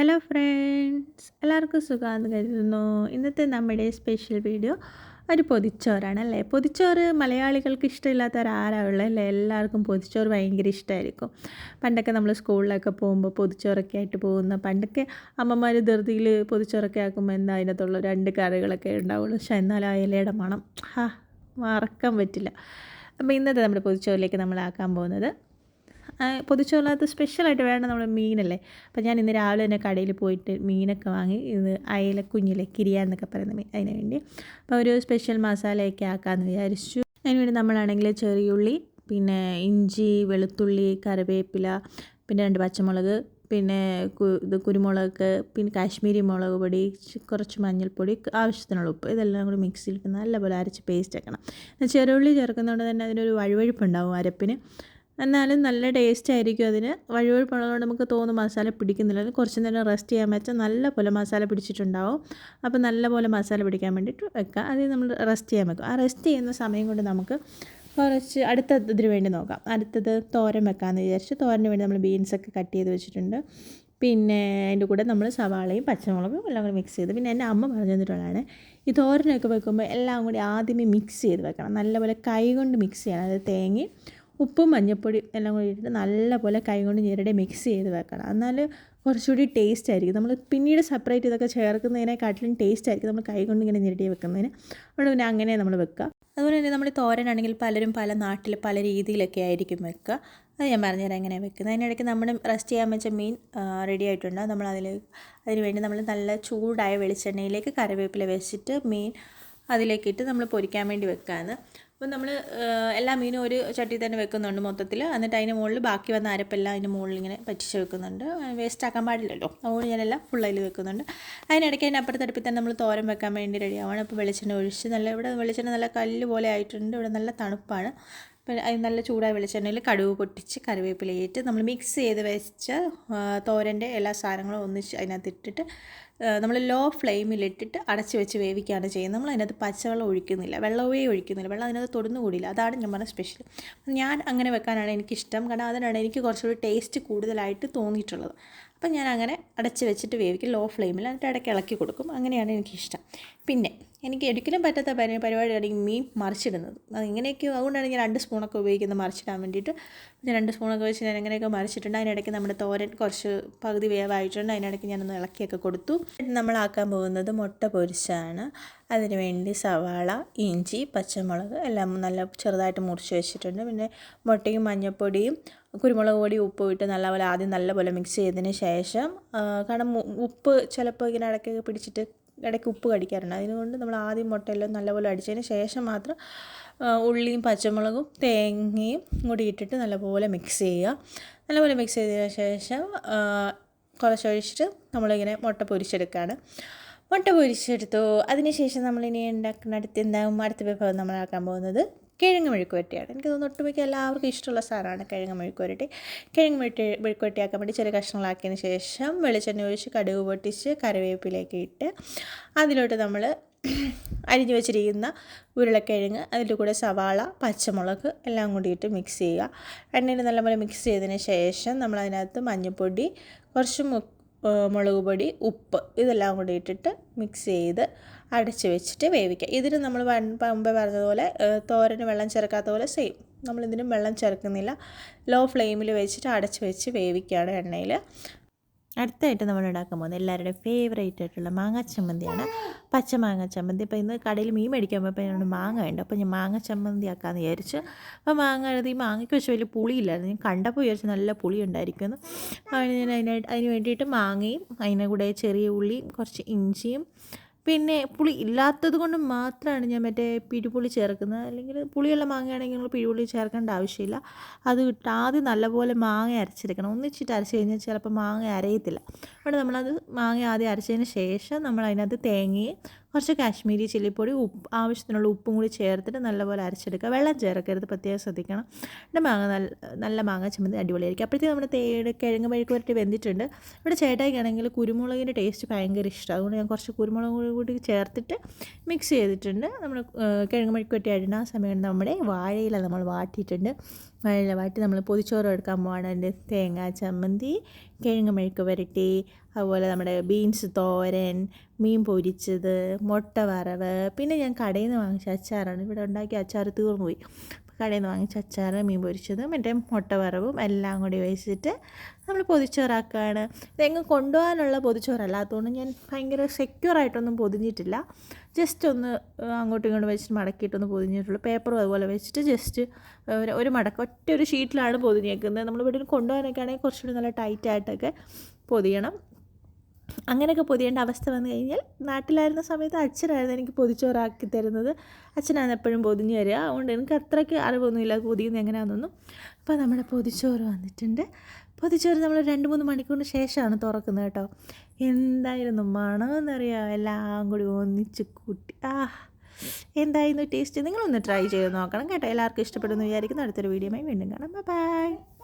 Hello friends എല്ലാവർക്കും സുഖമാണെന്ന് കരുതുന്നു. ഇന്നത്തെ നമ്മുടെ സ്പെഷ്യൽ വീഡിയോ ഒരു പൊതിച്ചോറാണ് അല്ലേ പൊതിച്ചോറ് മലയാളികൾക്ക് ഇഷ്ടമില്ലാത്ത ഉള്ളത് അല്ലേ? എല്ലാവർക്കും പൊതിച്ചോറ് ഭയങ്കര ഇഷ്ടമായിരിക്കും പണ്ടൊക്കെ നമ്മൾ സ്കൂളിലൊക്കെ പോകുമ്പോൾ പൊതിച്ചോറൊക്കെ ആയിട്ട് പോകുന്ന പണ്ടൊക്കെ അമ്മമാർ ധൃതിയിൽ പൊതിച്ചോറൊക്കെ ആക്കുമ്പോൾ എന്താ അതിനകത്തുള്ള രണ്ട് കറികളൊക്കെ ഉണ്ടാവുള്ളൂ. പക്ഷേ എന്നാലും ആ ഇലയുടെ മണം ഹാ മറക്കാൻ പറ്റില്ല. അപ്പോൾ ഇന്നത്തെ നമ്മുടെ പൊതിച്ചോറിലേക്ക് നമ്മൾ ആക്കാൻ പോകുന്നത് പൊതിച്ചോറിനകത്ത് സ്പെഷ്യലായിട്ട് വേണം നമ്മൾ മീനല്ലേ. അപ്പോൾ ഞാൻ ഇന്ന് രാവിലെ തന്നെ കടയിൽ പോയിട്ട് മീനൊക്കെ വാങ്ങി ഇത് അയല കുഞ്ഞിലെ കിരിയ എന്നൊക്കെ പറയുന്ന മീൻ അതിന് വേണ്ടി. അപ്പോൾ ഒരു സ്പെഷ്യൽ മസാലയൊക്കെ ആക്കാമെന്ന് വിചാരിച്ചു. അതിന് വേണ്ടി നമ്മളാണെങ്കിൽ ചെറിയുള്ളി പിന്നെ ഇഞ്ചി വെളുത്തുള്ളി കറിവേപ്പില പിന്നെ രണ്ട് പച്ചമുളക് പിന്നെ ഇത് കുരുമുളക് പിന്നെ കാശ്മീരി മുളക് പൊടി കുറച്ച് മഞ്ഞൾപ്പൊടി ആവശ്യത്തിനുള്ള ഉപ്പ് ഇതെല്ലാം കൂടി മിക്സിയിലിട്ട് നല്ലപോലെ അരച്ച് പേസ്റ്റ് ആക്കണം. ചെറുള്ളി ചേർക്കുന്നതുകൊണ്ട് തന്നെ അതിനൊരു വഴുവഴുപ്പുണ്ടാവും അരപ്പിന്. എന്നാലും നല്ല ടേസ്റ്റ് ആയിരിക്കും അതിന് വഴുവഴുപ്പുള്ളതുകൊണ്ട് നമുക്ക് തോന്നും മസാല പിടിക്കുന്നില്ല. കുറച്ച് നേരം റെസ്റ്റ് ചെയ്യാൻ വെച്ചാൽ നല്ല പോലെ മസാല പിടിച്ചിട്ടുണ്ടാവും. അപ്പോൾ നല്ല പോലെ മസാല പിടിക്കാൻ വേണ്ടിയിട്ട് വെക്കുക അത് നമ്മൾ റെസ്റ്റ് ചെയ്യാൻ വെക്കും. ആ റെസ്റ്റ് ചെയ്യുന്ന സമയം കൊണ്ട് നമുക്ക് കുറച്ച് അടുത്ത ഇതിന് വേണ്ടി നോക്കാം. അടുത്തത് തോരൻ വെക്കാമെന്ന് വിചാരിച്ച് തോരന് വേണ്ടി നമ്മൾ ബീൻസൊക്കെ കട്ട് ചെയ്ത് വെച്ചിട്ടുണ്ട്. പിന്നെ അതിന്റെ കൂടെ നമ്മൾ സവാളയും പച്ചമുളകും എല്ലാം കൂടി മിക്സ് ചെയ്ത്. പിന്നെ എന്റെ അമ്മ പറഞ്ഞു തന്നിട്ടുള്ളതാണ് ഈ തോരനൊക്കെ വെക്കുമ്പോൾ എല്ലാം കൂടി ആദ്യമേ മിക്സ് ചെയ്ത് വെക്കണം. നല്ലപോലെ കൈ കൊണ്ട് മിക്സ് ചെയ്യണം. അതായത് തേങ്ങയും ഉപ്പും മഞ്ഞൾപ്പൊടി എല്ലാം കൂടി ഇട്ടിട്ട് നല്ലപോലെ കൈ കൊണ്ട് ഞെരടി മിക്സ് ചെയ്ത് വെക്കണം. എന്നാൽ കുറച്ചുകൂടി ടേസ്റ്റ് ആയിരിക്കും. നമ്മൾ പിന്നീട് സെപ്പറേറ്റ് ഇതൊക്കെ ചേർക്കുന്നതിനെക്കാട്ടിലും ടേസ്റ്റ് ആയിരിക്കും നമ്മൾ കൈ കൊണ്ട് ഇങ്ങനെ ഞെരടി വെക്കുന്നതിന്. അതുകൊണ്ട് പിന്നെ അങ്ങനെ നമ്മൾ വെക്കുക. അതുപോലെ തന്നെ നമ്മൾ തോരനാണെങ്കിൽ പലരും പല നാട്ടിൽ പല രീതിയിലൊക്കെ ആയിരിക്കും വെക്കുക. അത് ഞാൻ പറഞ്ഞുതരാം എങ്ങനെയാണ് വെക്കുന്നത്. അതിനിടയ്ക്ക് നമ്മൾ റെസ്റ്റ് ചെയ്യാൻ വെച്ച മീൻ റെഡി ആയിട്ടുണ്ട്. നമ്മൾ അതിൽ അതിന് വേണ്ടി നമ്മൾ നല്ല ചൂടായ വെളിച്ചെണ്ണയിലേക്ക് കറിവേപ്പില വെച്ചിട്ട് മീൻ അതിലേക്കിട്ട് നമ്മൾ പൊരിക്കാൻ വേണ്ടി വെക്കുകയാണ് അപ്പോൾ നമ്മൾ എല്ലാ മീനും ഒരു ചട്ടി തന്നെ വെക്കുന്നുണ്ട് മൊത്തത്തിൽ എന്നിട്ട് അതിന് മുകളിൽ ബാക്കി വന്ന അരപ്പെല്ലാം അതിന്റെ മുകളിൽ ഇങ്ങനെ പറ്റിച്ച് വെക്കുന്നുണ്ട്. വേസ്റ്റ് ആക്കാൻ പാടില്ലല്ലോ. അതുകൊണ്ട് ഞാനെല്ലാം ഫുള്ളതിൽ വെക്കുന്നുണ്ട്. അതിനിടയ്ക്ക് അതിന്റെ അപ്പുറത്തടുപ്പിൽ തന്നെ നമ്മൾ തോരൻ വെക്കാൻ വേണ്ടി റെഡിയാവാണ് അപ്പോൾ വെളിച്ചെണ്ണ ഒഴിച്ച് നല്ല ഇവിടെ വെളിച്ചെണ്ണ നല്ല കല്ല് പോലെ ആയിട്ടുണ്ട്. ഇവിടെ നല്ല തണുപ്പാണ്. അത് നല്ല ചൂടായ വെളിച്ചെണ്ണയിൽ കടുവ് പൊട്ടിച്ച് കറിവേപ്പിലയിട്ട് നമ്മൾ മിക്സ് ചെയ്ത് വെച്ച തോരന്റെ എല്ലാ സാധനങ്ങളും ഒന്നിച്ച് അതിനകത്ത് ഇട്ടിട്ട് നമ്മൾ ലോ ഫ്ലെയിമിലിട്ടിട്ട് അടച്ച് വെച്ച് വേവിക്കുകയാണ് ചെയ്യുന്നത്. നമ്മൾ അതിനകത്ത് പച്ചവെള്ളം ഒഴിക്കുന്നില്ല. വെള്ളമേ ഒഴിക്കുന്നില്ല. വെള്ളം അതിനകത്ത് തൊടുന്നു കൂടിയില്ല. അതാണ് ഞാൻ പറഞ്ഞ സ്പെഷ്യൽ ഞാൻ അങ്ങനെ വെക്കാനാണ് എനിക്കിഷ്ടം. കാരണം അതിനാണ് എനിക്ക് കുറച്ചുകൂടി ടേസ്റ്റ് കൂടുതലായിട്ട് തോന്നിയിട്ടുള്ളത്. അപ്പം ഞാൻ അങ്ങനെ അടച്ച് വെച്ചിട്ട് വേവിക്കും. ലോ ഫ്ലെയിമിൽ എന്നിട്ട് ഇടയ്ക്ക് ഇളക്കി കൊടുക്കും. അങ്ങനെയാണ് എനിക്കിഷ്ടം. പിന്നെ എനിക്ക് ഒരിക്കലും പറ്റാത്ത പരി പരിപാടിയാണ് ഈ മീൻ മറിച്ചിടുന്നത്. അത് ഇങ്ങനെയൊക്കെ അതുകൊണ്ടാണ് ഞാൻ രണ്ട് സ്പൂണൊക്കെ ഉപയോഗിക്കുന്നത് മറിച്ചിടാൻ വേണ്ടിയിട്ട്. ഞാൻ രണ്ട് സ്പൂണൊക്കെ വെച്ച് ഞാൻ എങ്ങനെയൊക്കെ മറിച്ചിട്ടുണ്ട്. അതിനിടയ്ക്ക് നമ്മുടെ തോരൻ കുറച്ച് പകുതി വേവായിട്ടുണ്ട്. അതിനിടയ്ക്ക് ഞാനൊന്ന് ഇളക്കിയൊക്കെ കൊടുത്തു. നമ്മളാക്കാൻ പോകുന്നത് മുട്ട പൊരിച്ചാണ്. അതിന് വേണ്ടി സവാള ഇഞ്ചി പച്ചമുളക് എല്ലാം നല്ല ചെറുതായിട്ട് മുറിച്ച് വെച്ചിട്ടുണ്ട്. പിന്നെ മുട്ടയും മഞ്ഞൾപ്പൊടിയും കുരുമുളക് പൊടി ഉപ്പ് ഇട്ട് നല്ലപോലെ ആദ്യം നല്ലപോലെ മിക്സ് ചെയ്തതിന് ശേഷം കാരണം ഉപ്പ് ചിലപ്പോൾ ഇങ്ങനെ ഇടയ്ക്കൊക്കെ പിടിച്ചിട്ട് ഇടയ്ക്ക് ഉപ്പ് കടിക്കാറുണ്ട്. അതിനുകൊണ്ട് നമ്മൾ ആദ്യം മുട്ടയെല്ലാം നല്ലപോലെ അടിച്ചതിന് ശേഷം മാത്രം ഉള്ളിയും പച്ചമുളകും തേങ്ങയും കൂടി ഇട്ടിട്ട് നല്ലപോലെ മിക്സ് ചെയ്യുക. നല്ലപോലെ മിക്സ് ചെയ്തതിന് ശേഷം കുറച്ചൊഴിച്ചിട്ട് നമ്മളിങ്ങനെ മുട്ട പൊരിച്ചെടുക്കുകയാണ്. മുട്ട പൊരിച്ചെടുത്തു. അതിനുശേഷം നമ്മൾ നമ്മളിനി ഉണ്ടാക്കുന്ന അടുത്ത് എന്താകും അടുത്ത വിഭവം നമ്മളാക്കാൻ പോകുന്നത് കിഴങ്ങ് മെഴുക്കുവരട്ടിയാണ്. എനിക്ക് തോന്നുന്നു ഒട്ടുമിക്ക എല്ലാവർക്കും ഇഷ്ടമുള്ള സാധനമാണ് കിഴങ്ങ് മെഴുക്കുവരട്ടി. കിഴങ്ങ് മെഴുക്ക് മെഴുക്കുവരട്ടിയാക്കാൻ വേണ്ടി ചെറിയ കഷ്ണങ്ങളാക്കിയതിന് ശേഷം വെളിച്ചെണ്ണ ഒഴിച്ച് കടുക് പൊട്ടിച്ച് കറിവേപ്പിലേക്ക് ഇട്ട് അതിലോട്ട് നമ്മൾ അരിഞ്ഞു വെച്ചിരിക്കുന്ന ഉരുളക്കിഴങ്ങ് അതിന്റെ കൂടെ സവാള പച്ചമുളക് എല്ലാം കൂടിയിട്ട് മിക്സ് ചെയ്യുക. എണ്ണയിൽ നല്ലപോലെ മിക്സ് ചെയ്തതിന് ശേഷം നമ്മൾ അതിനകത്ത് മഞ്ഞൾപ്പൊടി കുറച്ച് മുളക് പൊടി ഉപ്പ് ഇതെല്ലാം കൂടി ഇട്ടിട്ട് മിക്സ് ചെയ്ത് അടച്ച് വെച്ചിട്ട് വേവിക്കുക. ഇതിന് നമ്മൾ മുമ്പേ പറഞ്ഞതുപോലെ തോരന് വെള്ളം ചേർക്കാത്ത പോലെ സെയിം നമ്മളിതിനും വെള്ളം ചേർക്കുന്നില്ല. ലോ ഫ്ലെയിമിൽ വെച്ചിട്ട് അടച്ച് വെച്ച് വേവിക്കുകയാണ് എണ്ണയിൽ അടുത്തായിട്ട് നമ്മൾ ഉണ്ടാക്കാൻ പോകുന്നത് എല്ലാവരുടെയും ഫേവറേറ്റ് ആയിട്ടുള്ള മാങ്ങ ചമ്മന്തിയാണ്. പച്ച മാങ്ങ ചമ്മന്തി. ഇപ്പോൾ ഇന്ന് കടയിൽ മീൻ മേടിക്കാൻ പോയപ്പോൾ എന്നോട് മാങ്ങ ഉണ്ട് അപ്പോൾ ഞാൻ മാങ്ങ ചമ്മന്തി ആക്കാമെന്ന് വിചാരിച്ചു. അപ്പോൾ മാങ്ങ എഴുതി മാങ്ങയ്ക്ക് വെച്ച് വലിയ പുളിയില്ലായിരുന്നു. ഞാൻ കണ്ടപ്പോൾ വിചാരിച്ചു നല്ല പുളി ഉണ്ടായിരിക്കുമെന്ന്. അതിന് ഞാൻ അതിനായിട്ട് അതിന് വേണ്ടിയിട്ട് മാങ്ങയും അതിന്റെ കൂടെ ചെറിയ ഉള്ളിയും കുറച്ച് ഇഞ്ചിയും പിന്നെ പുളി ഇല്ലാത്തത് കൊണ്ട് മാത്രമാണ് ഞാൻ മറ്റേ പിരിപുളി ചേർക്കുന്നത്. അല്ലെങ്കിൽ പുളിയുള്ള മാങ്ങയാണെങ്കിൽ നിങ്ങൾ പിരിപുളി ചേർക്കേണ്ട ആവശ്യമില്ല. അത് ഇട്ട് ആദ്യം നല്ലപോലെ മാങ്ങ അരച്ചെടുക്കണം. ഒന്നിച്ചിട്ട് അരച്ച് കഴിഞ്ഞാൽ ചിലപ്പോൾ മാങ്ങ അരയത്തില്ല. അപ്പോൾ നമ്മളത് മാങ്ങ ആദ്യം അരച്ചതിന് ശേഷം നമ്മൾ അതിനകത്ത് തേങ്ങയും കുറച്ച് കാശ്മീരി ചില്ലിപ്പൊടി ഉപ്പ് ആവശ്യത്തിനുള്ള ഉപ്പും കൂടി ചേർത്തിട്ട് നല്ലപോലെ അരച്ചെടുക്കുക. വെള്ളം ചേർക്കരുത് പ്രത്യേകം ശ്രദ്ധിക്കണം. പിന്നെ മാങ്ങ നല്ല നല്ല മാങ്ങ ചമ്മന്തി അടിപൊളിയായിരിക്കും. അപ്പോഴത്തേക്ക് നമ്മുടെ തേയുടെ കിഴങ്ങ് മെഴുക്ക് വരട്ടി വെന്തിട്ടുണ്ട്. ഇവിടെ ചേട്ടായിക്കാണെങ്കിൽ കുരുമുളകിന്റെ ടേസ്റ്റ് ഭയങ്കര ഇഷ്ടമാണ്. അതുകൊണ്ട് ഞാൻ കുറച്ച് കുരുമുളക് കൂടി ചേർത്തിട്ട് മിക്സ് ചെയ്തിട്ടുണ്ട്. നമ്മൾ കിഴങ്ങ് മെഴുക്ക് വരട്ടി അടിന ആ സമയം നമ്മുടെ വാഴയില നമ്മൾ വാട്ടിയിട്ടുണ്ട്. വെള്ളമായിട്ട് നമ്മൾ പൊതിച്ചോറ് എടുക്കാൻ പോവാണ്. അതിന്റെ തേങ്ങ ചമ്മന്തി കിഴങ്ങ് മെഴുക്ക് വരട്ടി അതുപോലെ നമ്മുടെ ബീൻസ് തോരൻ മീൻ പൊരിച്ചത് മുട്ട വറവ്. പിന്നെ ഞാൻ കടയിൽ നിന്ന് വാങ്ങിച്ച അച്ചാറാണ്. ഇവിടെ ഉണ്ടാക്കിയ അച്ചാർ തീർന്നു പോയി കടയിൽ നിന്ന് വാങ്ങിച്ച അച്ചാറ് മീൻ പൊരിച്ചതും മറ്റേ മുട്ട വറവും എല്ലാം കൂടി വെച്ചിട്ട് നമ്മൾ പൊതിച്ചോറാക്കുകയാണ് ഇതെങ്ങും കൊണ്ടുപോകാനുള്ള പൊതിച്ചോറല്ലാത്തതുകൊണ്ട് ഞാൻ ഭയങ്കര സെക്യൂറായിട്ടൊന്നും പൊതിഞ്ഞിട്ടില്ല. ജസ്റ്റ് ഒന്ന് അങ്ങോട്ടും ഇങ്ങോട്ടും വെച്ചിട്ട് മടക്കിയിട്ടൊന്ന് പൊതിഞ്ഞിട്ടുള്ളൂ. പേപ്പറും അതുപോലെ വെച്ചിട്ട് ജസ്റ്റ് ഒരു മടക്ക ഒറ്റ ഒരു ഷീറ്റിലാണ് പൊതിഞ്ഞേക്കുന്നത്. നമ്മൾ ഇവിടെ കൊണ്ടുപോകാനൊക്കെ ആണെങ്കിൽ കുറച്ചുകൂടി നല്ല ടൈറ്റായിട്ടൊക്കെ പൊതിയണം. അങ്ങനെയൊക്കെ പൊതിയേണ്ട അവസ്ഥ വന്നു കഴിഞ്ഞാൽ നാട്ടിലായിരുന്ന സമയത്ത് അച്ഛനായിരുന്നു എനിക്ക് പൊതിച്ചോറാക്കി തരുന്നത്. അച്ഛനാണ് എപ്പോഴും പൊതിഞ്ഞ് തരിക അതുകൊണ്ട് എനിക്ക് അത്രയ്ക്ക് അറിവൊന്നുമില്ല പൊതിയുന്നത് എങ്ങനെയാണെന്നൊന്നും. അപ്പോൾ നമ്മുടെ പൊതിച്ചോറ് വന്നിട്ടുണ്ട്. പൊതിച്ചോറ് നമ്മൾ രണ്ട് മൂന്ന് മണിക്കൂറിന് ശേഷമാണ് തുറക്കുന്നത് കേട്ടോ. എന്തായിരുന്നു മണമെന്നറിയാം? എല്ലാം കൂടി ഒന്നിച്ച് കൂട്ടി. ആ എന്തായിരുന്നു ടേസ്റ്റ്? നിങ്ങളൊന്ന് ട്രൈ ചെയ്ത് നോക്കണം കേട്ടോ. എല്ലാവർക്കും ഇഷ്ടപ്പെടുമെന്ന് വിചാരിക്കുന്നു. അടുത്തൊരു വീഡിയോയുമായി വീണ്ടും കാണാം. ബൈ